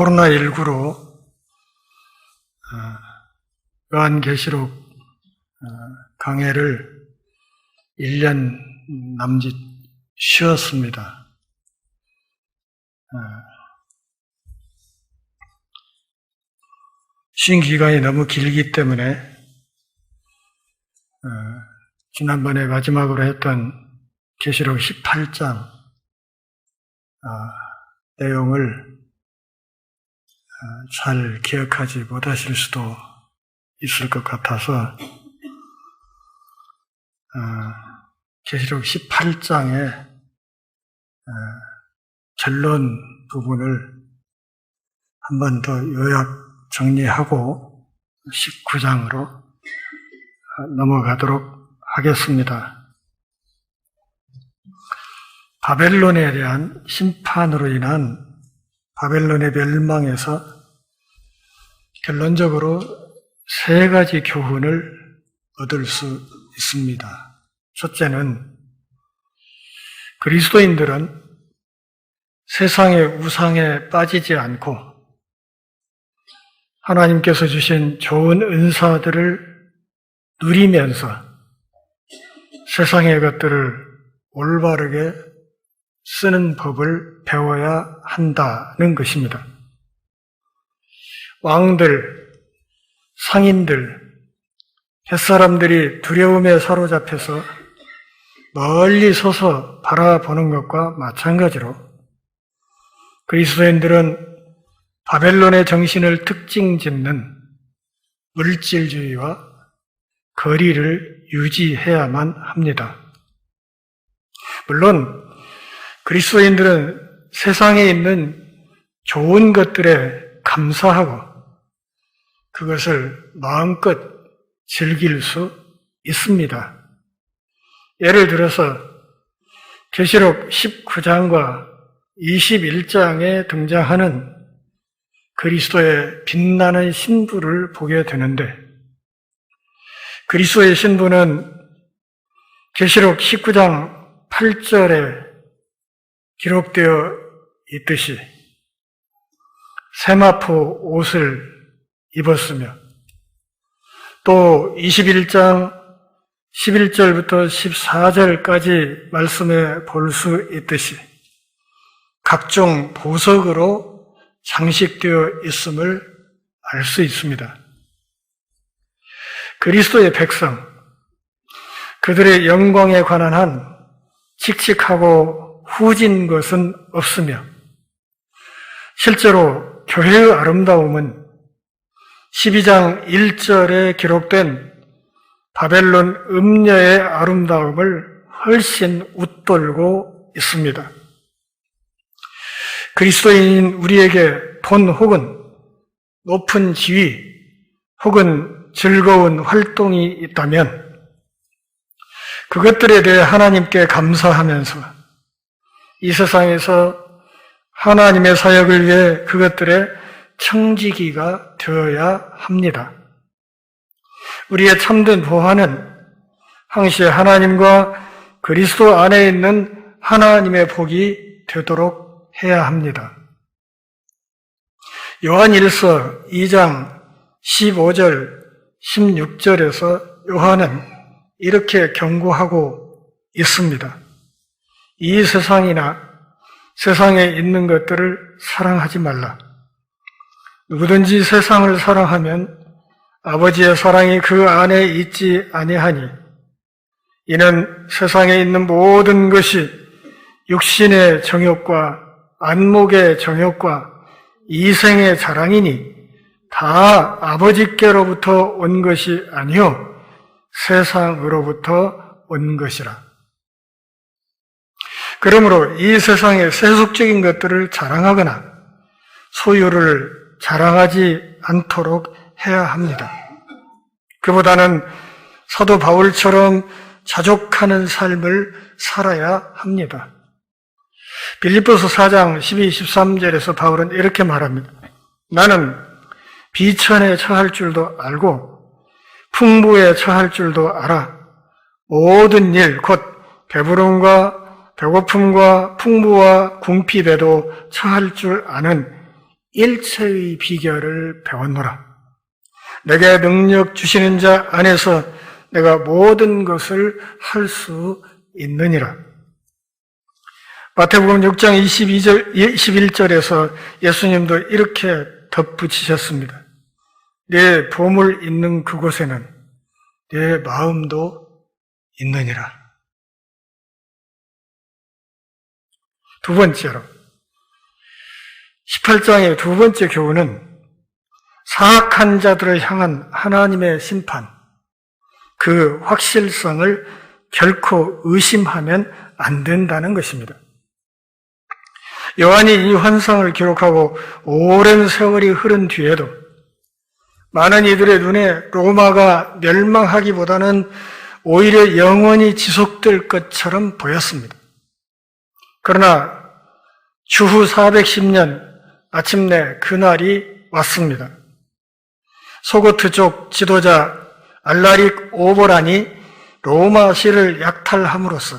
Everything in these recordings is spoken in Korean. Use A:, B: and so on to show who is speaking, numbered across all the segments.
A: 코로나19로 요한계시록 어, 강해를 1년 남짓 쉬었습니다. 어, 쉰 기간이 너무 길기 때문에 어, 지난번에 마지막으로 했던 계시록 18장 어, 내용을 잘 기억하지 못하실 수도 있을 것 같아서 어, 계시록 18장의 어, 결론 부분을 한 번 더 요약 정리하고 19장으로 넘어가도록 하겠습니다. 바벨론에 대한 심판으로 인한 바벨론의 멸망에서 결론적으로 세 가지 교훈을 얻을 수 있습니다. 첫째는 그리스도인들은 세상의 우상에 빠지지 않고 하나님께서 주신 좋은 은사들을 누리면서 세상의 것들을 올바르게 쓰는 법을 배워야 한다는 것입니다. 왕들, 상인들, 햇사람들이 두려움에 사로잡혀서 멀리 서서 바라보는 것과 마찬가지로 그리스도인들은 바벨론의 정신을 특징 짓는 물질주의와 거리를 유지해야만 합니다. 물론 그리스도인들은 세상에 있는 좋은 것들에 감사하고 그것을 마음껏 즐길 수 있습니다. 예를 들어서 계시록 19장과 21장에 등장하는 그리스도의 빛나는 신부를 보게 되는데 그리스도의 신부는 계시록 19장 8절에 기록되어 있듯이 세마포 옷을 입었으며 또 21장 11절부터 14절까지 말씀에 볼수 있듯이 각종 보석으로 장식되어 있음을 알 수 있습니다. 그리스도의 백성, 그들의 영광에 관한 한 칙칙하고 후진 것은 없으며 실제로 교회의 아름다움은 12장 1절에 기록된 바벨론 음녀의 아름다움을 훨씬 웃돌고 있습니다. 그리스도인 우리에게 돈 혹은 높은 지위 혹은 즐거운 활동이 있다면 그것들에 대해 하나님께 감사하면서 이 세상에서 하나님의 사역을 위해 그것들의 청지기가 되어야 합니다. 우리의 참된 보화는 항시 하나님과 그리스도 안에 있는 하나님의 복이 되도록 해야 합니다. 요한 1서 2장 15절, 16절에서 요한은 이렇게 경고하고 있습니다. 이 세상이나 세상에 있는 것들을 사랑하지 말라. 누구든지 세상을 사랑하면 아버지의 사랑이 그 안에 있지 아니하니 이는 세상에 있는 모든 것이 육신의 정욕과 안목의 정욕과 이생의 자랑이니 다 아버지께로부터 온 것이 아니요 세상으로부터 온 것이라. 그러므로 이 세상의 세속적인 것들을 자랑하거나 소유를 자랑하지 않도록 해야 합니다. 그보다는 사도 바울처럼 자족하는 삶을 살아야 합니다. 빌립보서 4장 12, 13절에서 바울은 이렇게 말합니다. 나는 비천에 처할 줄도 알고 풍부에 처할 줄도 알아. 모든 일, 곧 배부름과 배고픔과 풍부와 궁핍에도 처할 줄 아는 일체의 비결을 배웠노라. 내게 능력 주시는 자 안에서 내가 모든 것을 할 수 있느니라. 마태복음 6장 22절, 21절에서 예수님도 이렇게 덧붙이셨습니다. 내 보물 있는 그곳에는 내 마음도 있느니라. 두 번째로, 18장의 두 번째 교훈은 사악한 자들을 향한 하나님의 심판, 그 확실성을 결코 의심하면 안 된다는 것입니다. 요한이 이 환상을 기록하고 오랜 세월이 흐른 뒤에도 많은 이들의 눈에 로마가 멸망하기보다는 오히려 영원히 지속될 것처럼 보였습니다. 그러나 주후 410년 마침내 그날이 왔습니다. 소고트족 지도자 알라릭 오보란이 로마 시를 약탈함으로써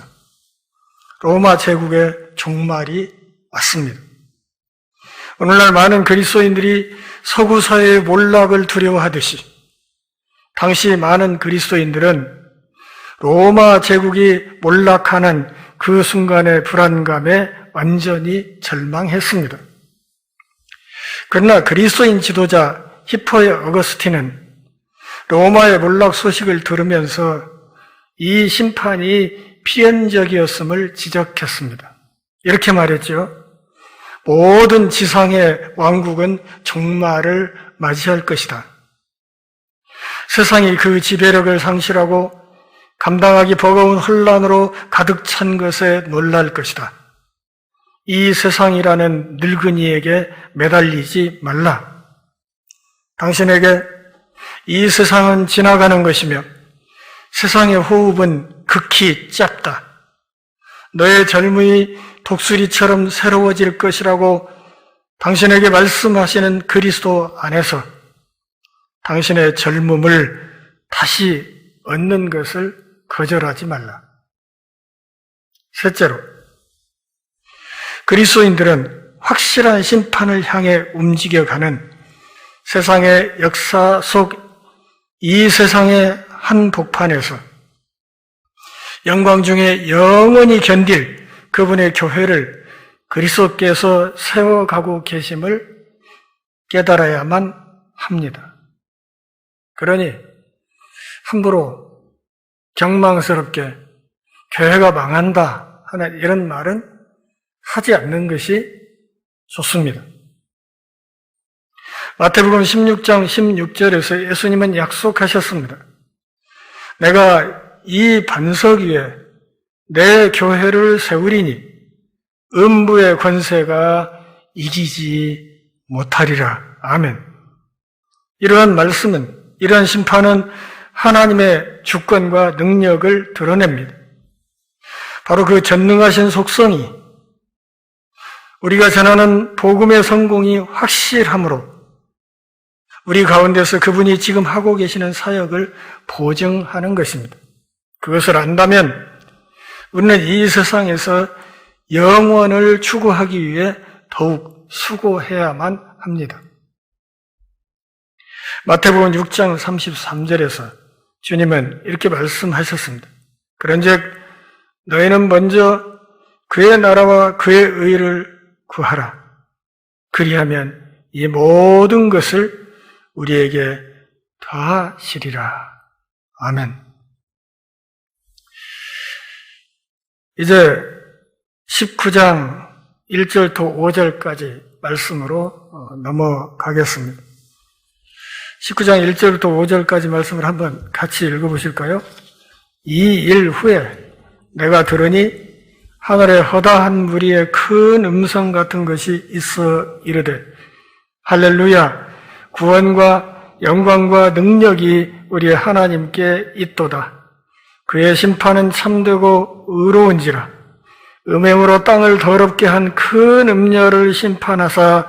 A: 로마 제국의 종말이 왔습니다. 오늘날 많은 그리스도인들이 서구 사회의 몰락을 두려워하듯이 당시 많은 그리스도인들은 로마 제국이 몰락하는 그 순간의 불안감에 완전히 절망했습니다. 그러나 그리스도인 지도자 히포의 어거스틴은 로마의 몰락 소식을 들으면서 이 심판이 피연적이었음을 지적했습니다. 이렇게 말했죠. 모든 지상의 왕국은 종말을 맞이할 것이다. 세상이 그 지배력을 상실하고 감당하기 버거운 혼란으로 가득 찬 것에 놀랄 것이다. 이 세상이라는 늙은이에게 매달리지 말라. 당신에게 이 세상은 지나가는 것이며 세상의 호흡은 극히 짧다. 너의 젊음이 독수리처럼 새로워질 것이라고 당신에게 말씀하시는 그리스도 안에서 당신의 젊음을 다시 얻는 것을 거절하지 말라. 셋째로, 그리스도인들은 확실한 심판을 향해 움직여가는 세상의 역사 속 이 세상의 한 복판에서 영광 중에 영원히 견딜 그분의 교회를 그리스도께서 세워가고 계심을 깨달아야만 합니다. 그러니 함부로 경망스럽게 교회가 망한다 하는 이런 말은 하지 않는 것이 좋습니다. 마태복음 16장 16절에서 예수님은 약속하셨습니다. 내가 이 반석 위에 내 교회를 세우리니 음부의 권세가 이기지 못하리라. 아멘. 이러한 말씀은, 이러한 심판은 하나님의 주권과 능력을 드러냅니다. 바로 그 전능하신 속성이 우리가 전하는 복음의 성공이 확실함으로 우리 가운데서 그분이 지금 하고 계시는 사역을 보증하는 것입니다. 그것을 안다면 우리는 이 세상에서 영원을 추구하기 위해 더욱 수고해야만 합니다. 마태복음 6장 33절에서 주님은 이렇게 말씀하셨습니다. 그런즉 너희는 먼저 그의 나라와 그의 의를 구하라. 그리하면 이 모든 것을 우리에게 더하시리라. 아멘. 이제 19장 1절부터 5절까지 말씀으로 어, 넘어가겠습니다. 19장 1절부터 5절까지 말씀을 한번 같이 읽어보실까요? 이 일 후에 내가 들으니 하늘에 허다한 무리의 큰 음성 같은 것이 있어 이르되 할렐루야 구원과 영광과 능력이 우리 하나님께 있도다. 그의 심판은 참되고 의로운지라 음행으로 땅을 더럽게 한 큰 음녀를 심판하사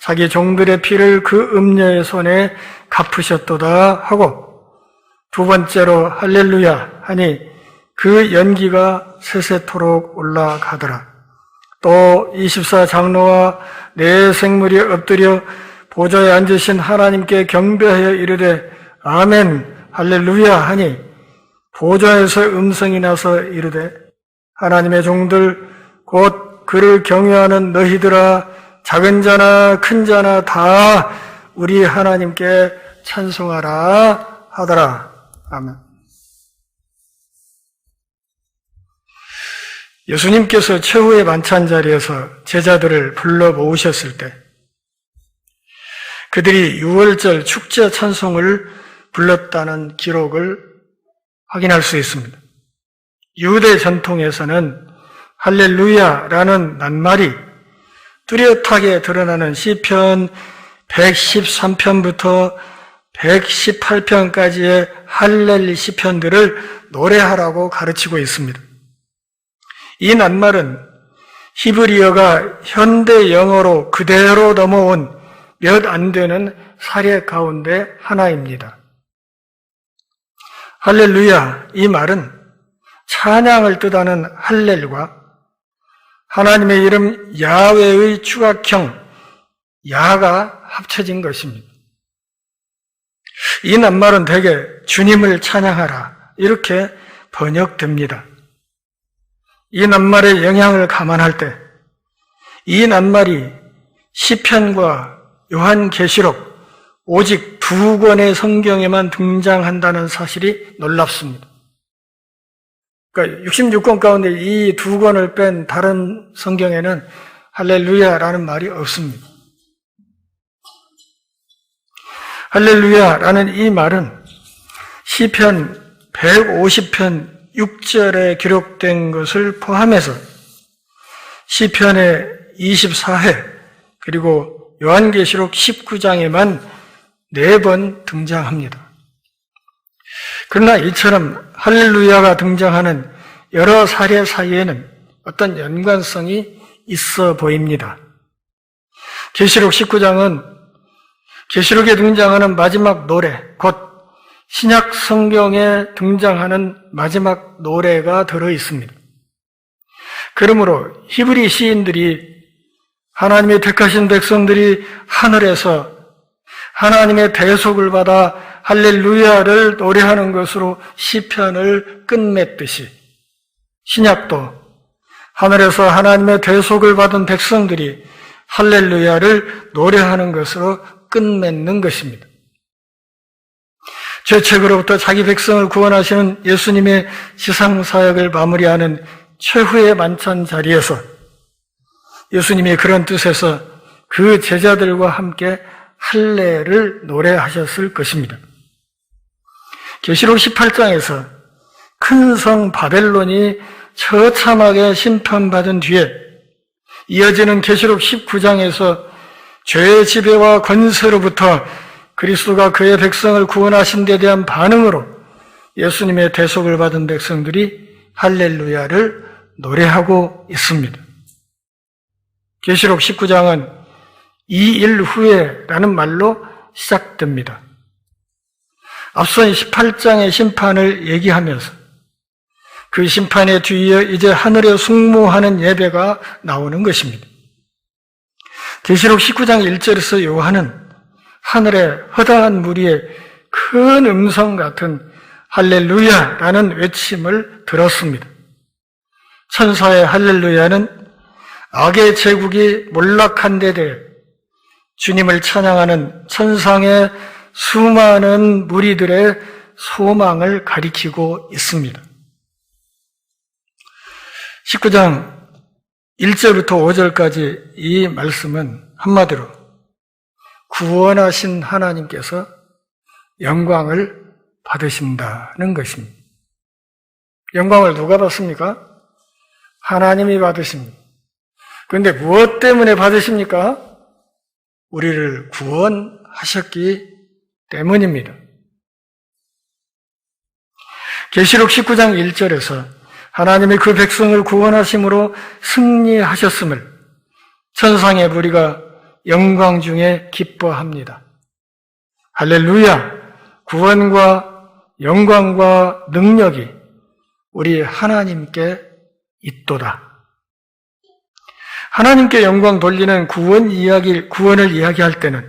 A: 자기 종들의 피를 그 음녀의 손에 갚으셨도다 하고 두 번째로 할렐루야 하니 그 연기가 세세토록 올라가더라. 또 24장로와 내 생물이 엎드려 보좌에 앉으신 하나님께 경배하여 이르되 아멘 할렐루야 하니 보좌에서 음성이 나서 이르되 하나님의 종들 곧 그를 경외하는 너희들아 작은 자나 큰 자나 다 우리 하나님께 찬송하라 하더라. 아멘. 예수님께서 최후의 만찬 자리에서 제자들을 불러 모으셨을 때 그들이 6월절 축제 찬송을 불렀다는 기록을 확인할 수 있습니다. 유대 전통에서는 할렐루야라는 낱말이 뚜렷하게 드러나는 시편 113편부터 118편까지의 할렐 시편들을 노래하라고 가르치고 있습니다. 이 낱말은 히브리어가 현대 영어로 그대로 넘어온 몇 안 되는 사례 가운데 하나입니다. 할렐루야 이 말은 찬양을 뜻하는 할렐과 하나님의 이름 야외의 추각형 야가 합쳐진 것입니다. 이 낱말은 대개 주님을 찬양하라 이렇게 번역됩니다. 이 낱말의 영향을 감안할 때 이 낱말이 시편과 요한계시록 오직 두 권의 성경에만 등장한다는 사실이 놀랍습니다. 그러니까 66권 가운데 이 두 권을 뺀 다른 성경에는 할렐루야라는 말이 없습니다. 할렐루야라는 이 말은 시편 150편 6절에 기록된 것을 포함해서 시편의 24회 그리고 요한계시록 19장에만 네 번 등장합니다. 그러나 이처럼 할렐루야가 등장하는 여러 사례 사이에는 어떤 연관성이 있어 보입니다. 계시록 19장은 계시록에 등장하는 마지막 노래, 곧 신약 성경에 등장하는 마지막 노래가 들어 있습니다. 그러므로 히브리 시인들이 하나님의 택하신 백성들이 하늘에서 하나님의 대속을 받아 할렐루야를 노래하는 것으로 시편을 끝맺듯이 신약도 하늘에서 하나님의 대속을 받은 백성들이 할렐루야를 노래하는 것으로 끝맺는 것입니다. 죄책으로부터 자기 백성을 구원하시는 예수님의 지상 사역을 마무리하는 최후의 만찬 자리에서 예수님이 그런 뜻에서 그 제자들과 함께 할례를 노래하셨을 것입니다. 계시록 18장에서 큰 성 바벨론이 처참하게 심판받은 뒤에 이어지는 계시록 19장에서 죄의 지배와 권세로부터 그리스도가 그의 백성을 구원하신 데 대한 반응으로 예수님의 대속을 받은 백성들이 할렐루야를 노래하고 있습니다. 계시록 19장은 이 일 후에라는 말로 시작됩니다. 앞선 18장의 심판을 얘기하면서 그 심판에 뒤이어 이제 하늘에 숙모하는 예배가 나오는 것입니다. 계시록 19장 1절에서 요한은 하늘의 허다한 무리의 큰 음성 같은 할렐루야라는 외침을 들었습니다. 천사의 할렐루야는 악의 제국이 몰락한 데 대해 주님을 찬양하는 천상의 수많은 무리들의 소망을 가리키고 있습니다. 19장 1절부터 5절까지 이 말씀은 한마디로 구원하신 하나님께서 영광을 받으신다는 것입니다. 영광을 누가 받습니까? 하나님이 받으십니다. 그런데 무엇 때문에 받으십니까? 우리를 구원하셨기 때문입니다. 계시록 19장 1절에서 하나님이 그 백성을 구원하심으로 승리하셨음을 천상의 무리가 영광 중에 기뻐합니다. 할렐루야! 구원과 영광과 능력이 우리 하나님께 있도다. 하나님께 영광 돌리는 구원 이야기, 구원을 이야기할 때는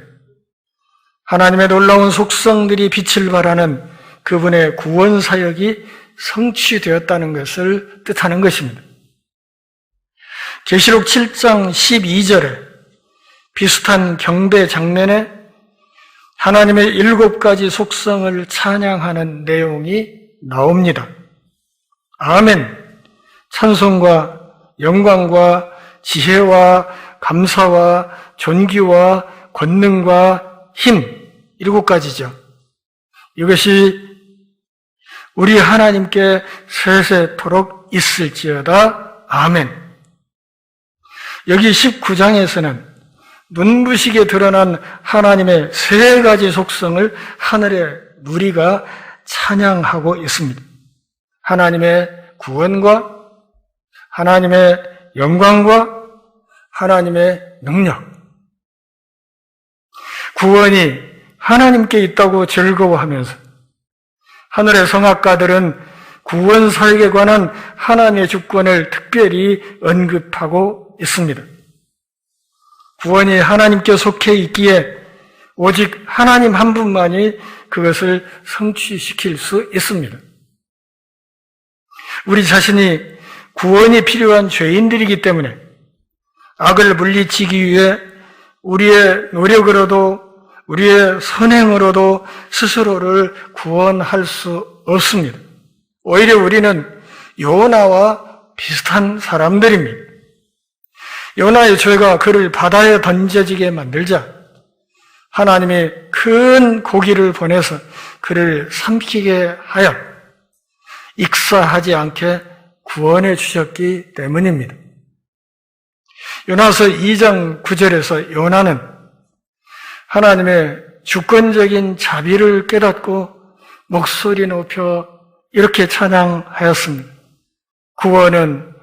A: 하나님의 놀라운 속성들이 빛을 발하는 그분의 구원 사역이 성취되었다는 것을 뜻하는 것입니다. 계시록 7장 12절에 비슷한 경배 장면에 하나님의 일곱 가지 속성을 찬양하는 내용이 나옵니다. 아멘. 찬송과 영광과 지혜와 감사와 존귀와 권능과 힘 일곱 가지죠. 이것이 우리 하나님께 세세토록 있을지어다. 아멘. 여기 19장에서는 눈부시게 드러난 하나님의 세 가지 속성을 하늘의 누리가 찬양하고 있습니다. 하나님의 구원과 하나님의 영광과 하나님의 능력. 구원이 하나님께 있다고 즐거워하면서 하늘의 성악가들은 구원 사역에 관한 하나님의 주권을 특별히 언급하고 있습니다. 구원이 하나님께 속해 있기에 오직 하나님 한 분만이 그것을 성취시킬 수 있습니다. 우리 자신이 구원이 필요한 죄인들이기 때문에 악을 물리치기 위해 우리의 노력으로도 우리의 선행으로도 스스로를 구원할 수 없습니다. 오히려 우리는 요나와 비슷한 사람들입니다. 요나의 죄가 그를 바다에 던져지게 만들자 하나님이 큰 고기를 보내서 그를 삼키게 하여 익사하지 않게 구원해 주셨기 때문입니다. 요나서 2장 9절에서 요나는 하나님의 주권적인 자비를 깨닫고 목소리 높여 이렇게 찬양하였습니다. 구원은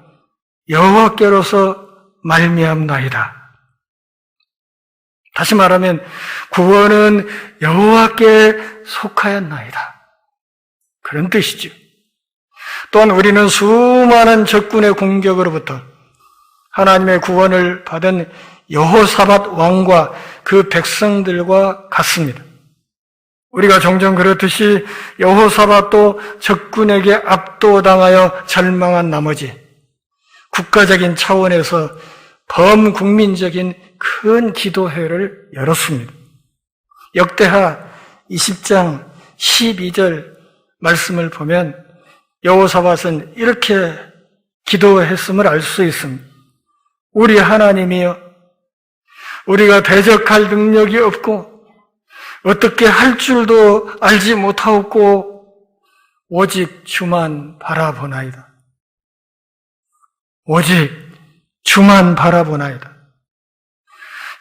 A: 여호와께로서 말미암나이다. 다시 말하면 구원은 여호와께 속하였나이다. 그런 뜻이죠. 또한 우리는 수많은 적군의 공격으로부터 하나님의 구원을 받은 여호사밧 왕과 그 백성들과 같습니다. 우리가 종종 그렇듯이 여호사밧도 적군에게 압도당하여 절망한 나머지 국가적인 차원에서 범국민적인 큰 기도회를 열었습니다. 역대하 20장 12절 말씀을 보면 여호사밧은 이렇게 기도했음을 알 수 있습니다. 우리 하나님이여 우리가 대적할 능력이 없고 어떻게 할 줄도 알지 못하옵고 오직 주만 바라보나이다. 오직 주만 바라보나이다.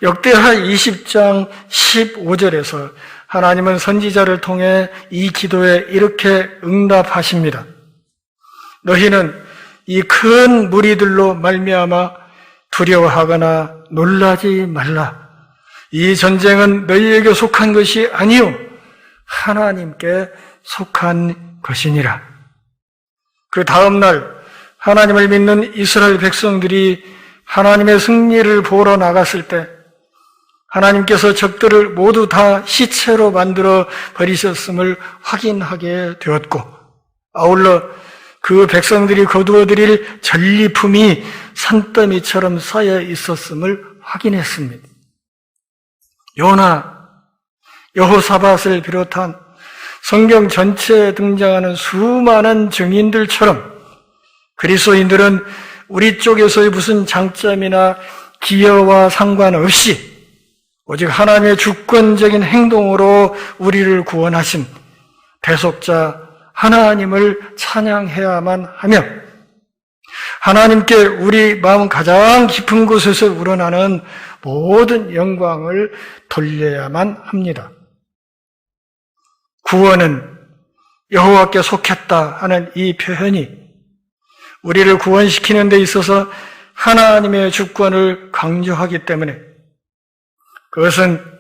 A: 역대하 20장 15절에서 하나님은 선지자를 통해 이 기도에 이렇게 응답하십니다. 너희는 이 큰 무리들로 말미암아 두려워하거나 놀라지 말라. 이 전쟁은 너희에게 속한 것이 아니요 하나님께 속한 것이니라. 그 다음 날 하나님을 믿는 이스라엘 백성들이 하나님의 승리를 보러 나갔을 때 하나님께서 적들을 모두 다 시체로 만들어 버리셨음을 확인하게 되었고 아울러 그 백성들이 거두어들일 전리품이 산더미처럼 쌓여 있었음을 확인했습니다. 요나, 여호사밧을 비롯한 성경 전체에 등장하는 수많은 증인들처럼 그리스도인들은 우리 쪽에서의 무슨 장점이나 기여와 상관없이 오직 하나님의 주권적인 행동으로 우리를 구원하신 대속자 하나님을 찬양해야만 하며 하나님께 우리 마음 가장 깊은 곳에서 우러나는 모든 영광을 돌려야만 합니다. 구원은 여호와께 속했다 하는 이 표현이 우리를 구원시키는 데 있어서 하나님의 주권을 강조하기 때문에 그것은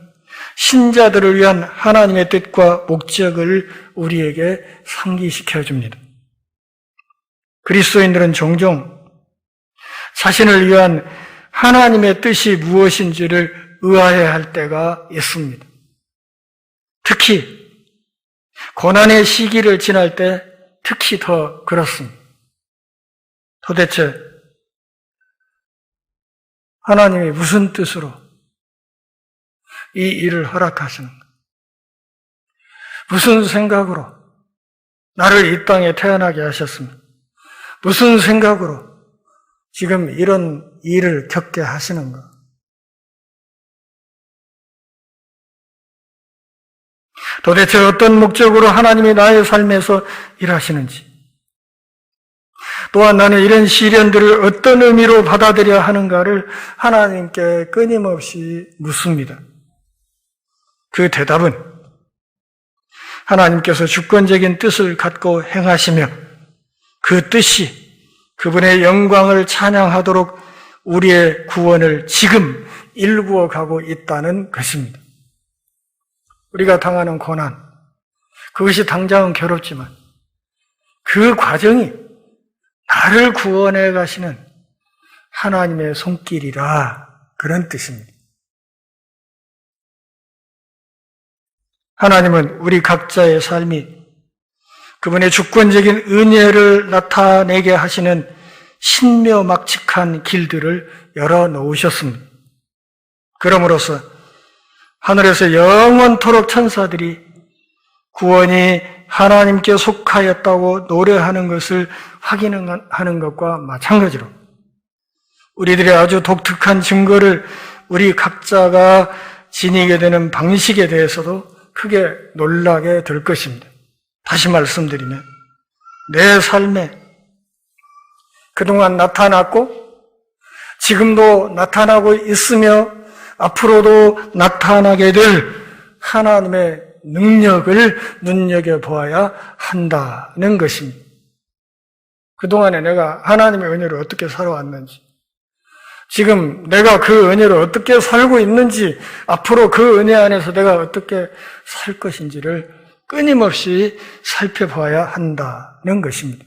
A: 신자들을 위한 하나님의 뜻과 목적을 우리에게 상기시켜 줍니다. 그리스도인들은 종종 자신을 위한 하나님의 뜻이 무엇인지를 의아해 할 때가 있습니다. 특히 고난의 시기를 지날 때 특히 더 그렇습니다. 도대체 하나님이 무슨 뜻으로 이 일을 허락하시는가? 무슨 생각으로 나를 이 땅에 태어나게 하셨습니까? 무슨 생각으로 지금 이런 일을 겪게 하시는가? 도대체 어떤 목적으로 하나님이 나의 삶에서 일하시는지, 또한 나는 이런 시련들을 어떤 의미로 받아들여야 하는가를 하나님께 끊임없이 묻습니다. 그 대답은 하나님께서 주권적인 뜻을 갖고 행하시며 그 뜻이 그분의 영광을 찬양하도록 우리의 구원을 지금 일구어 가고 있다는 것입니다. 우리가 당하는 고난, 그것이 당장은 괴롭지만 그 과정이 나를 구원해 가시는 하나님의 손길이라 그런 뜻입니다. 하나님은 우리 각자의 삶이 그분의 주권적인 은혜를 나타내게 하시는 신묘막측한 길들을 열어 놓으셨습니다. 그러므로서 하늘에서 영원토록 천사들이 구원이 하나님께 속하였다고 노래하는 것을 확인하는 것과 마찬가지로 우리들의 아주 독특한 증거를 우리 각자가 지니게 되는 방식에 대해서도 크게 놀라게 될 것입니다. 다시 말씀드리면 내 삶에 그동안 나타났고 지금도 나타나고 있으며 앞으로도 나타나게 될 하나님의 능력을 눈여겨보아야 한다는 것입니다. 그동안에 내가 하나님의 은혜를 어떻게 살아왔는지, 지금 내가 그 은혜를 어떻게 살고 있는지, 앞으로 그 은혜 안에서 내가 어떻게 살 것인지를 끊임없이 살펴봐야 한다는 것입니다.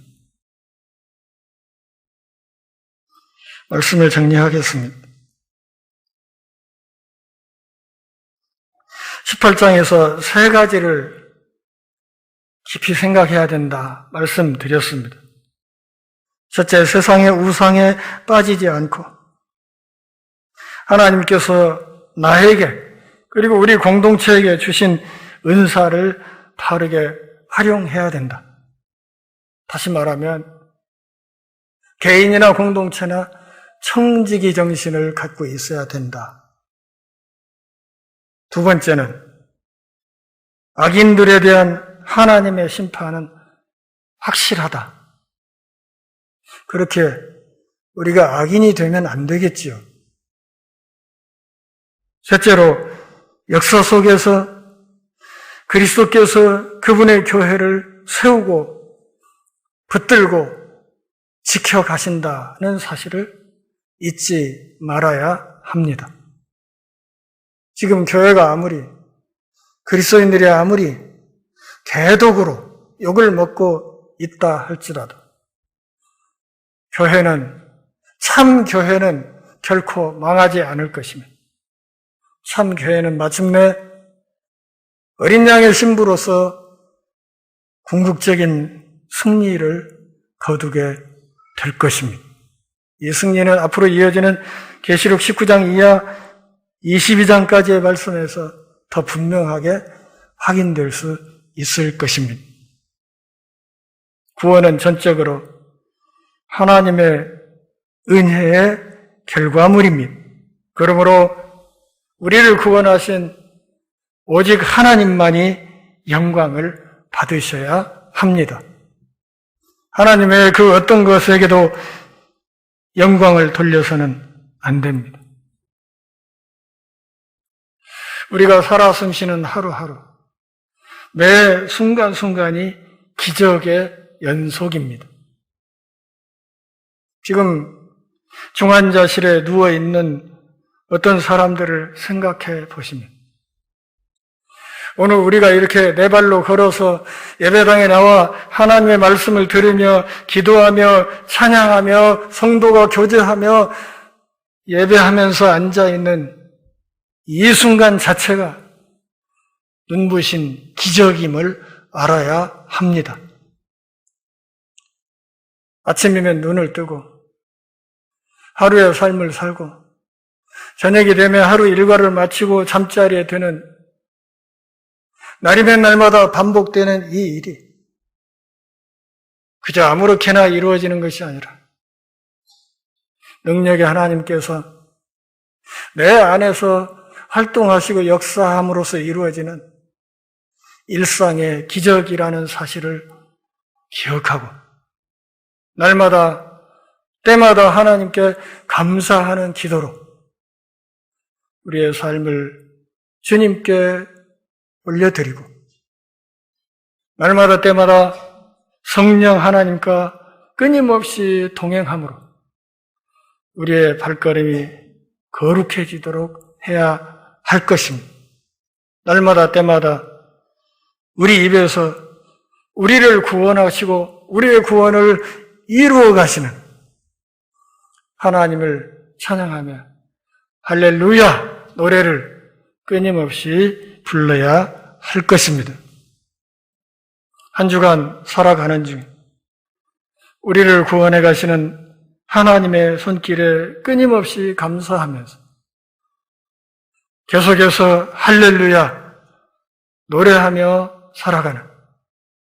A: 말씀을 정리하겠습니다. 18장에서 세 가지를 깊이 생각해야 된다 말씀드렸습니다. 첫째, 세상의 우상에 빠지지 않고 하나님께서 나에게 그리고 우리 공동체에게 주신 은사를 바르게 활용해야 된다. 다시 말하면 개인이나 공동체나 청지기 정신을 갖고 있어야 된다. 두 번째는 악인들에 대한 하나님의 심판은 확실하다. 그렇게 우리가 악인이 되면 안 되겠지요. 셋째로 역사 속에서 그리스도께서 그분의 교회를 세우고 붙들고 지켜가신다는 사실을 잊지 말아야 합니다. 지금 교회가 아무리 그리스도인들이 아무리 개독으로 욕을 먹고 있다 할지라도 교회는 참 교회는 결코 망하지 않을 것입니다. 참 교회는 마침내 어린 양의 신부로서 궁극적인 승리를 거두게 될 것입니다. 이 승리는 앞으로 이어지는 계시록 19장 이하 22장까지의 말씀에서 더 분명하게 확인될 수 있을 것입니다. 구원은 전적으로 하나님의 은혜의 결과물입니다. 그러므로 우리를 구원하신 오직 하나님만이 영광을 받으셔야 합니다. 하나님의 그 어떤 것에게도 영광을 돌려서는 안 됩니다. 우리가 살아 숨쉬는 하루하루, 매 순간순간이 기적의 연속입니다. 지금 중환자실에 누워있는 어떤 사람들을 생각해 보시면, 오늘 우리가 이렇게 네 발로 걸어서 예배당에 나와 하나님의 말씀을 들으며 기도하며 찬양하며 성도가 교제하며 예배하면서 앉아 있는 이 순간 자체가 눈부신 기적임을 알아야 합니다. 아침이면 눈을 뜨고 하루의 삶을 살고 저녁이 되면 하루 일과를 마치고 잠자리에 드는 날이면 날마다 반복되는 이 일이 그저 아무렇게나 이루어지는 것이 아니라 능력의 하나님께서 내 안에서 활동하시고 역사함으로써 이루어지는 일상의 기적이라는 사실을 기억하고 날마다 때마다 하나님께 감사하는 기도로 우리의 삶을 주님께 올려드리고 날마다 때마다 성령 하나님과 끊임없이 동행함으로 우리의 발걸음이 거룩해지도록 해야 할 것입니다. 날마다 때마다 우리 입에서 우리를 구원하시고 우리의 구원을 이루어 가시는 하나님을 찬양하며 할렐루야 노래를 끊임없이 불러야 할 것입니다. 한 주간 살아가는 중 우리를 구원해 가시는 하나님의 손길에 끊임없이 감사하면서 계속해서 할렐루야 노래하며 살아가는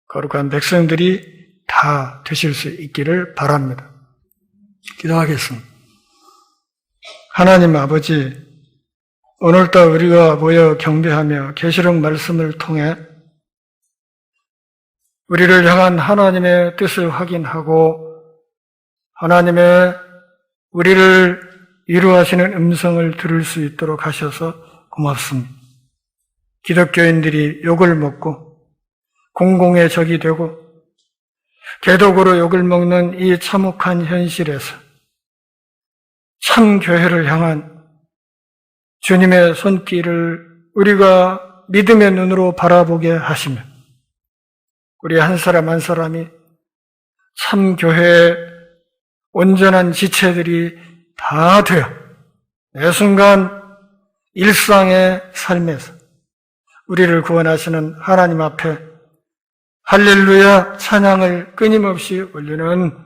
A: 거룩한 백성들이 다 되실 수 있기를 바랍니다. 기도하겠습니다. 하나님 아버지, 오늘따 우리가 모여 경배하며 계시록 말씀을 통해 우리를 향한 하나님의 뜻을 확인하고 하나님의 우리를 이루하시는 음성을 들을 수 있도록 하셔서 고맙습니다. 기독교인들이 욕을 먹고 공공의 적이 되고 개독으로 욕을 먹는 이 참혹한 현실에서 참 교회를 향한 주님의 손길을 우리가 믿음의 눈으로 바라보게 하시며 우리 한 사람 한 사람이 참 교회의 온전한 지체들이 다 되어 매 순간 일상의 삶에서 우리를 구원하시는 하나님 앞에 할렐루야 찬양을 끊임없이 올리는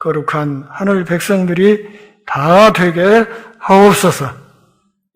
A: 거룩한 하늘 백성들이 다 되게 하옵소서